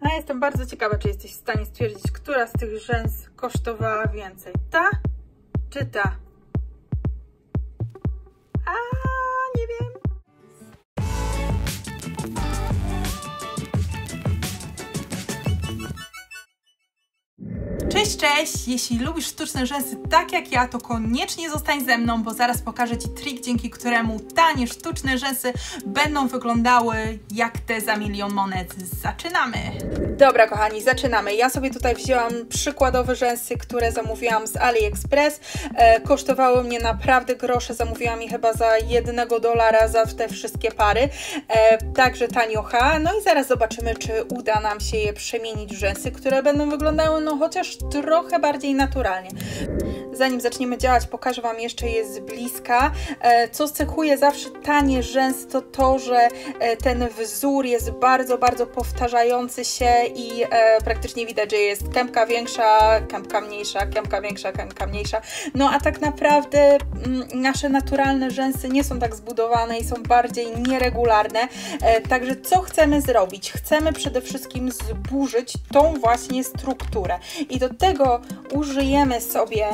A ja jestem bardzo ciekawa, czy jesteś w stanie stwierdzić, która z tych rzęs kosztowała więcej. Ta czy ta? Cześć, cześć! Jeśli lubisz sztuczne rzęsy tak jak ja, to koniecznie zostań ze mną, bo zaraz pokażę Ci trik, dzięki któremu tanie sztuczne rzęsy będą wyglądały jak te za milion monet. Zaczynamy! Dobra, kochani, zaczynamy. Ja sobie tutaj wzięłam przykładowe rzęsy, które zamówiłam z AliExpress. E, kosztowały mnie naprawdę grosze, zamówiłam je chyba za jednego dolara za te wszystkie pary. E, także taniocha. No i zaraz zobaczymy, czy uda nam się je przemienić w rzęsy, które będą wyglądały no chociaż trochę bardziej naturalnie. Zanim zaczniemy działać, pokażę Wam jeszcze je z bliska. E, co cechuje zawsze tanie rzęs, to to, że e, ten wzór jest bardzo, bardzo powtarzający się i e, praktycznie widać, że jest kępka większa, kępka mniejsza, kępka większa, kępka mniejsza. No a tak naprawdę mm, nasze naturalne rzęsy nie są tak zbudowane i są bardziej nieregularne. Także co chcemy zrobić? Chcemy przede wszystkim zburzyć tą właśnie strukturę. I do tego użyjemy sobie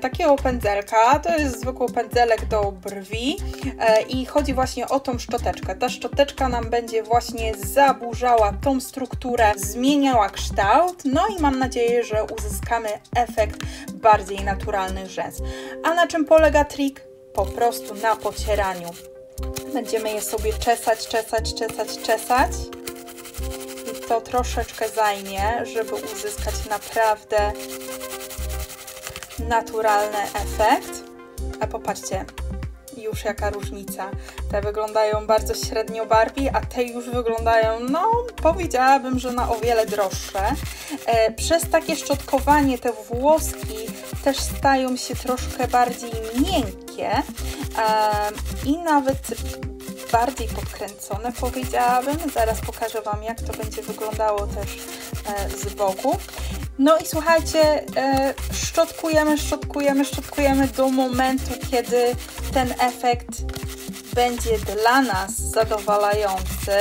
takiego pędzelka. To jest zwykły pędzelek do brwi e, i chodzi właśnie o tą szczoteczkę. Ta szczoteczka nam będzie właśnie zaburzała tą strukturę, zmieniała kształt, no i mam nadzieję, że uzyskamy efekt bardziej naturalnych rzęs. A na czym polega trik? Po prostu na pocieraniu. Będziemy je sobie czesać, czesać, czesać, czesać to troszeczkę zajmie, żeby uzyskać naprawdę naturalny efekt. A popatrzcie, już jaka różnica. Te wyglądają bardzo średnio Barbie, a te już wyglądają, no powiedziałabym, że na o wiele droższe. E, przez takie szczotkowanie te włoski też stają się troszkę bardziej miękkie e, i nawet bardziej podkręcone powiedziałabym. Zaraz pokażę Wam jak to będzie wyglądało też e, z boku. No i słuchajcie, e, szczotkujemy, szczotkujemy, szczotkujemy do momentu, kiedy ten efekt będzie dla nas zadowalający.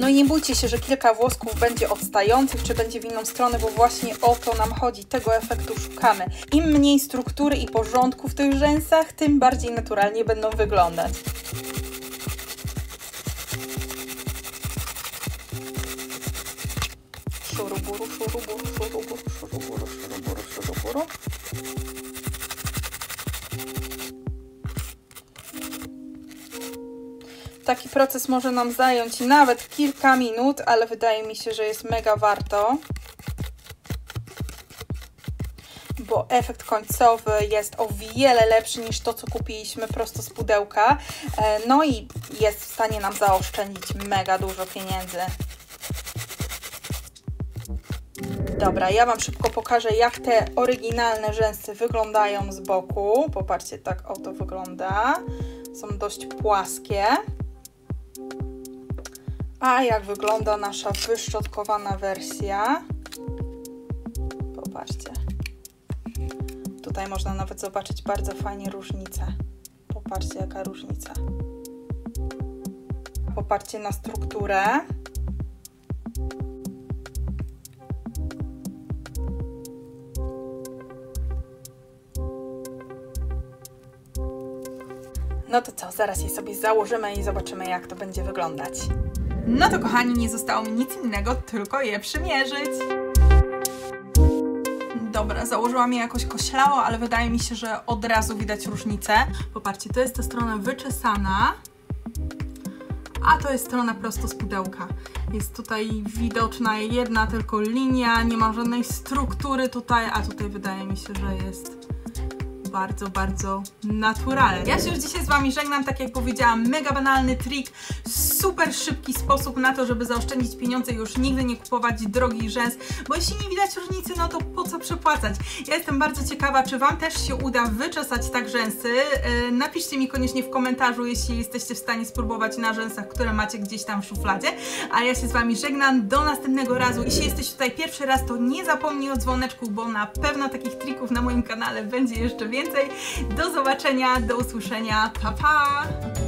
No i nie bójcie się, że kilka włosków będzie odstających, czy będzie w inną stronę, bo właśnie o to nam chodzi, tego efektu szukamy. Im mniej struktury i porządku w tych rzęsach, tym bardziej naturalnie będą wyglądać. Szuruburu, szuruburu, szuruburu, szuruburu. Taki proces może nam zająć nawet kilka minut, ale wydaje mi się, że jest mega warto. Bo efekt końcowy jest o wiele lepszy niż to, co kupiliśmy prosto z pudełka. E, no i jest w stanie nam zaoszczędzić mega dużo pieniędzy. Dobra, ja Wam szybko pokażę, jak te oryginalne rzęsy wyglądają z boku. Popatrzcie, tak oto wygląda. Są dość płaskie. A jak wygląda nasza wyszczotkowana wersja? Popatrzcie. Tutaj można nawet zobaczyć bardzo fajnie różnicę. Popatrzcie, jaka różnica. Popatrzcie na strukturę. No to co, zaraz je sobie założymy i zobaczymy, jak to będzie wyglądać. No to kochani, nie zostało mi nic innego, tylko je przymierzyć. Dobra, założyłam je jakoś koślało, ale wydaje mi się, że od razu widać różnicę. Popatrzcie, to jest ta strona wyczesana, a to jest strona prosto z pudełka. Jest tutaj widoczna jedna tylko linia, nie ma żadnej struktury tutaj, a tutaj wydaje mi się, że jest bardzo, bardzo naturalnie. Ja się już dzisiaj z Wami żegnam, tak jak powiedziałam, mega banalny trik, super szybki sposób na to, żeby zaoszczędzić pieniądze i już nigdy nie kupować drogich rzęs, bo jeśli nie widać różnicy, no to po co przepłacać? Ja jestem bardzo ciekawa, czy Wam też się uda wyczesać tak rzęsy. Yy, napiszcie mi koniecznie w komentarzu, jeśli jesteście w stanie spróbować na rzęsach, które macie gdzieś tam w szufladzie, a ja się z Wami żegnam, do następnego razu. Jeśli jesteś tutaj pierwszy raz, to nie zapomnij o dzwoneczku, bo na pewno takich trików na moim kanale będzie jeszcze więcej więcej. Do zobaczenia, do usłyszenia. Pa, pa!